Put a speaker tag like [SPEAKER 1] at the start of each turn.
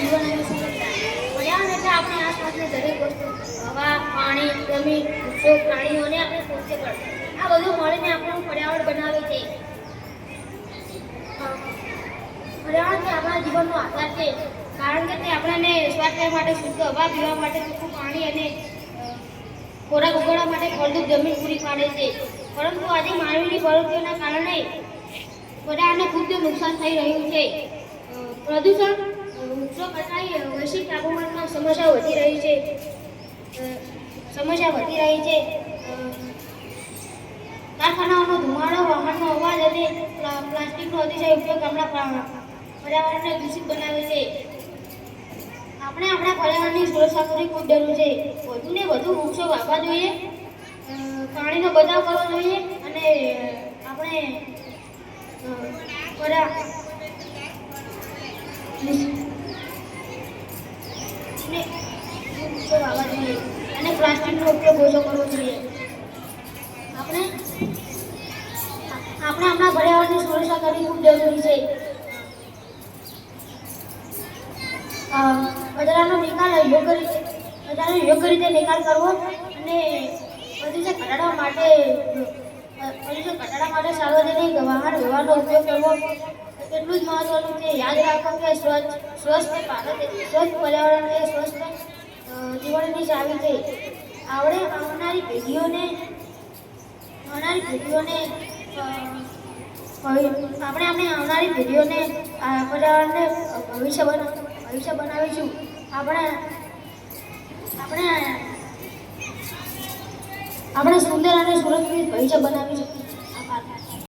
[SPEAKER 1] જીવન અને પર્યાવરણ એટલે આપણી આસપાસની દરેક વસ્તુ હવા પાણી જમીન વૃક્ષો પ્રાણીઓને આપણે સ્વચ્છ કર આ બધું મળીને આપણું પર્યાવરણ બનાવે છે પર્યાવરણ તે આપણા જીવનનો આધાર છે કારણ કે તે આપણને સ્વાસ્થ્ય માટે શુદ્ધ હવા પીવા માટે ચોખ્ખું પાણી અને ખોરાક ઉગાડવા માટે ફળદ્રુપ જમીન પૂરી પાડે છે પરંતુ આજે માનવીની પ્રવૃત્તિઓના કારણે પર્યાવરણને ખૂબ જ નુકસાન થઈ રહ્યું છે પ્રદૂષણ વૃક્ષો કટાઈ અ, વૈશ્વિક તાપમાનમાં સમસ્યા વધી રહી છે. સમસ્યા વધી રહી છે. કારખાનાઓનો ધુમાડો વાહનનો અવાજ અને પ્લાસ્ટિકનો અતિશય ઉપયોગ આપણા પર્યાવરણને દૂષિત બનાવે છે. આપણે આપણા પર્યાવરણની સુરક્ષા કરવી ખૂબ જરૂર છે. વધુને વધુ વૃક્ષો વાવવા જોઈએ. પાણીનો બચાવ કરવો જોઈએ અને આપણે પર્યા- ને વાવવા જોઈએ. અને પ્લાસ્ટિકનો ઉપયોગ ઓછો કરવો જોઈએ. આપણે આપણે આપણા પર્યાવરણની સુરક્ષા કરવી ખૂબ જરૂરી છે. કચરાનો નિકાલ યોગ્ય રીતે કચરાનો યોગ્ય રીતે નિકાલ કરવો અને પ્રદૂષણ ઘટાડવા માટે પ્રદૂષણ ઘટાડવા માટે સાર્વજનિક વાહન વ્યવહારનો ઉપયોગ કરવો. એટલું જ મહત્વનું કે યાદ રાખો કે સ્વચ્છ, સ્વસ્થ ભારત, સ્વચ્છ પર્યાવરણ એ સ્વસ્થ જીવનની ચાવી છે. આપણે આવનારી પેઢીઓને આવનારી પેઢીઓને આપણે આપણે આવનારી પેઢીઓને પર્યાવરણને ભવિષ્ય બના, ભવિષ્ય બનાવીશું. આપણે આપણે આપણે સુંદર અને સુરક્ષિત ભવિષ્ય બનાવીશું.